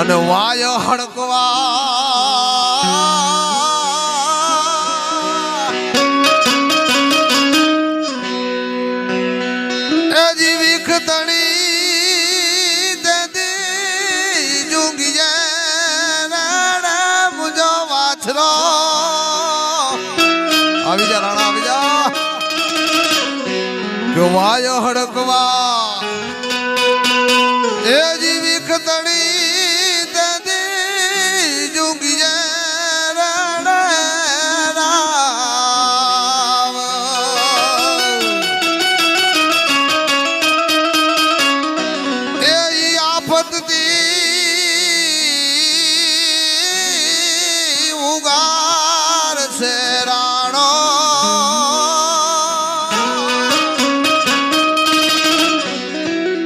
અને વાય હડકવા એ જીવી ખતણી દેદી જુંગી જાય મુજો વાછરો. આવી જા રાણા, આવી જા. વાય હડકવા વધતી ઉગાર શેરાણો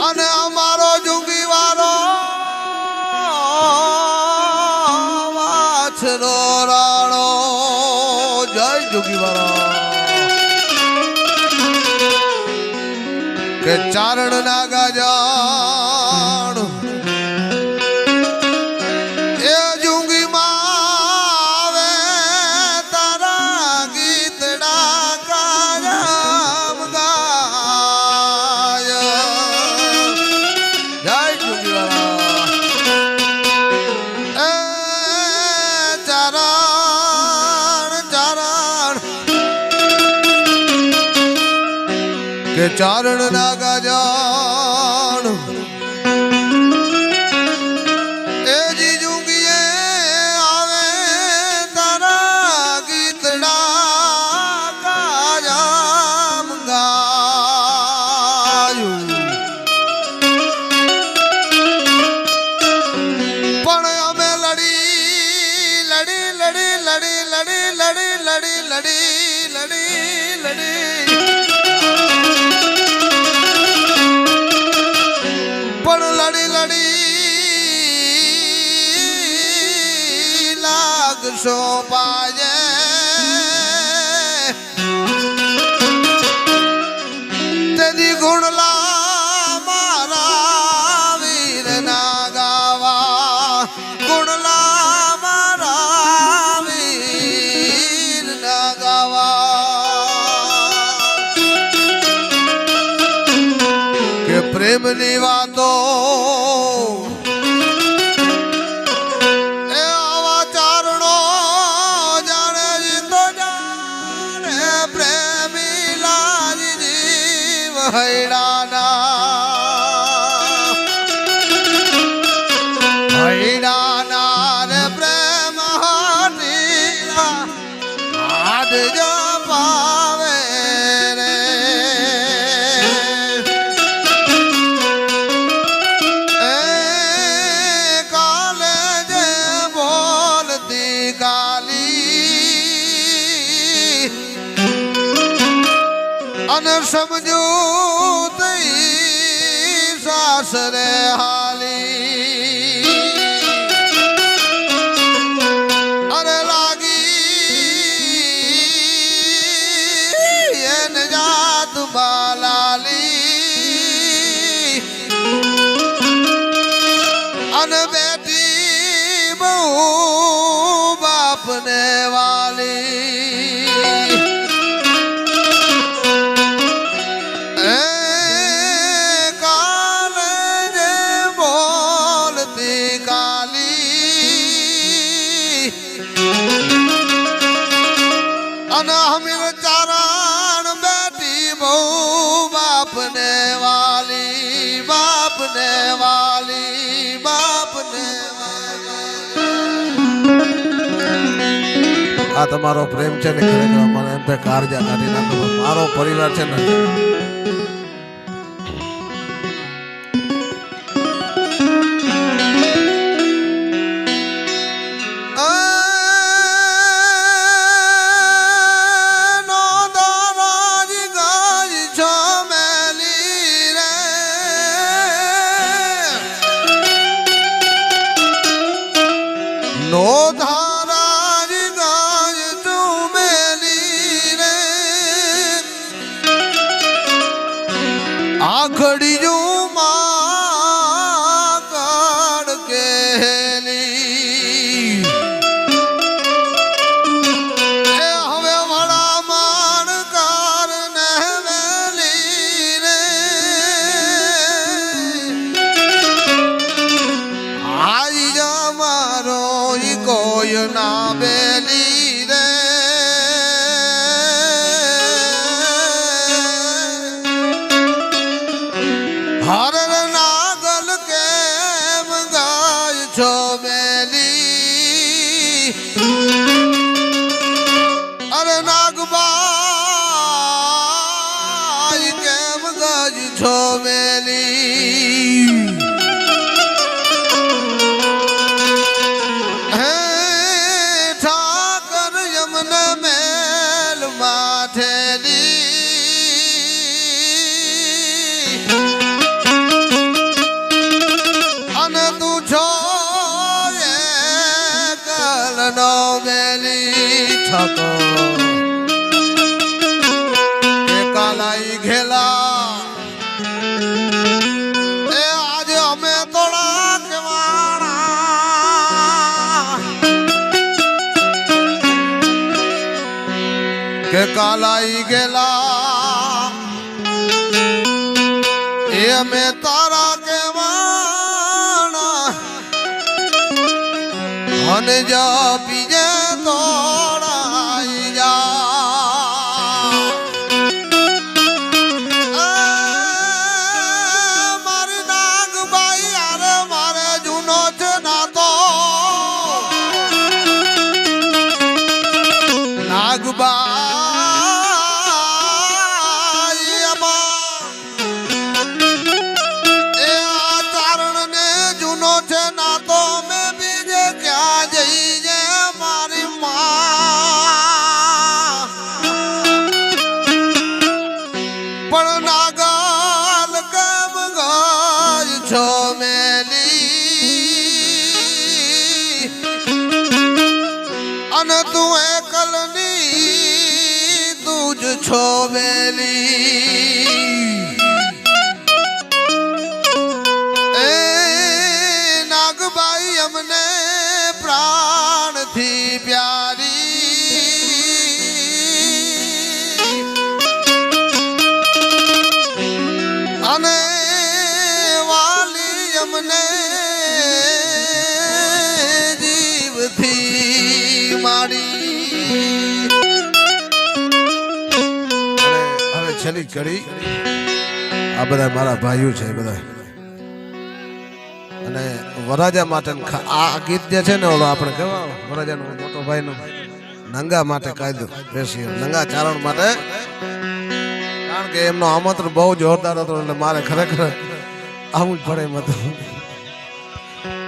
અને અમારો જુગીવાળો વાછરો રાણો. જય જુગીવાળો કે ચારણ ના ગાજા કે ચારણ ના ગાજાણ એ જીજુંગીએ આવે તારા ગીતડા કાજામ ગાયું પણ અમે લડી લડી લડી લડી લડી લડી લડી લડી લડી લડી પણ લડી લડી લાગશો પાજે સમજો તઈ સાસરે હાલી. આ તમારો પ્રેમ છે ને ખરેખર મને એમ થાય કાળજા કાઢી નાખો. મારો પરિવાર છે ને. નો દારાજ ના બેલી રે. હર નાગલ કેમ ગાય છો બેલી? અરે નાગબાઈ કેમ ગજ છો મેલી કાલાઈ ગેલા એ અમે તારા કેવાના અને જા પીજે તું એકલની તું જ છો વેલી એ નાગબાઈ અમને પ્રાણથી પ્યારી છેલ્લી ઘડી આ બધા મારા ભાઈઓ છે બધા. અને વરાજા માટે આ ગીત જે છે ને ઓલો આપણે કેવા વરાજાનો મોટો ભાઈનો નંગા માટે કાયદો બેસી નંગા ચારણ માટે. કારણ કે એમનો આમંત્રણ બહુ જોરદાર હતો, એટલે મારે ખરેખર આવું જ પડે મત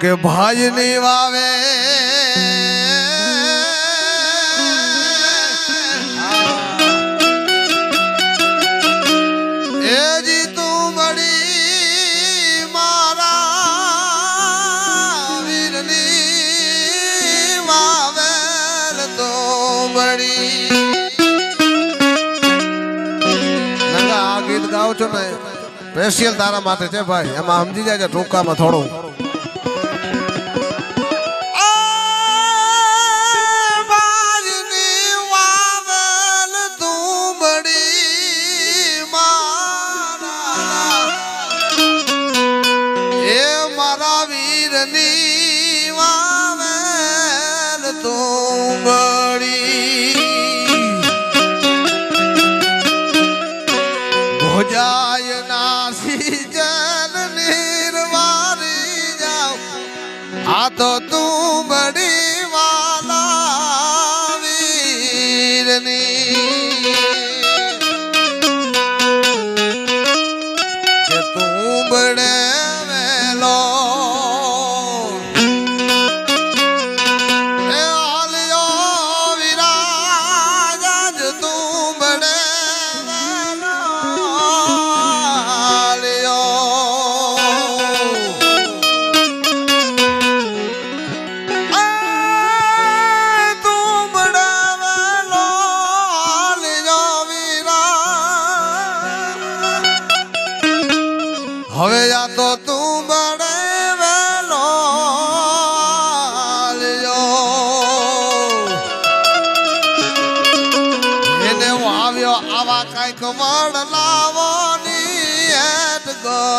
કે ભાઈ ની વાવે છું ને? સ્પેશિયલ તારા માટે છે ભાઈ. એમાં સમજી જાય ટૂંકામાં થોડું.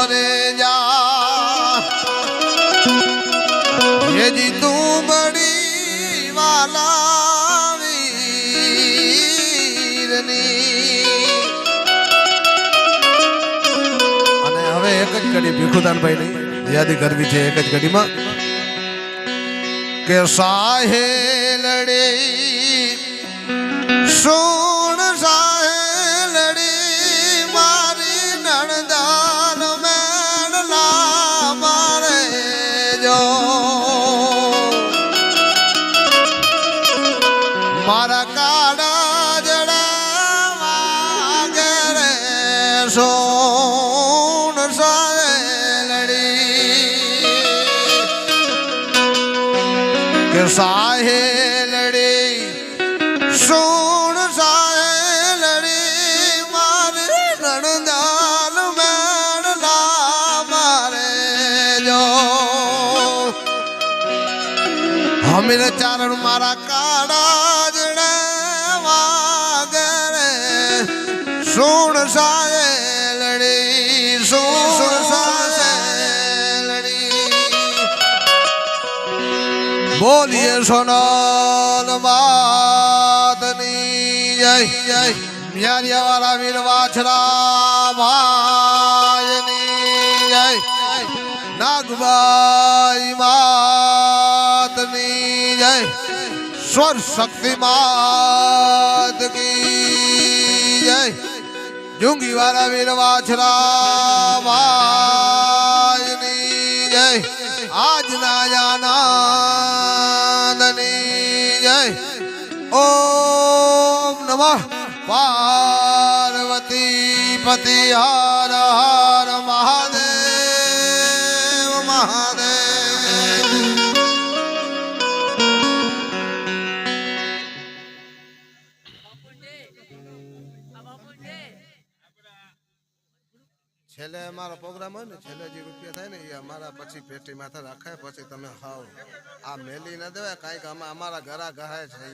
ગોરે જા હેજી તું બડી વાલા વીરની અને હવે એક જ ઘડી ભીખુદાનભાઈ ની યાદી કરવી છે એક જ ઘડીમાં કે સાહે લડે કે સાહે લડી સોણ સાહે લડી મારે રણદાલ મેળલા મારે જો હમીર ચારણ મારા કાળા બોલીએ, સોનલ માતની જય જય મ્યારિયા વાળા વીર વાછરા માયની જય નાગબાઈ માતની જય સ્વર શક્તિ માત જય જુંગી વાળા વીર વાછરા ઓમ નમઃ. પાર્વતી પતિ હર. અમારો પ્રોગ્રામ હોય ને, છેલ્લે જે રૂપિયા થાય ને, એ અમારા પછી પેટી માથે રાખે પછી તમે હાવ આ મેલી ન દેવાય, કાંઈક અમારા ઘરા ગહાય છે.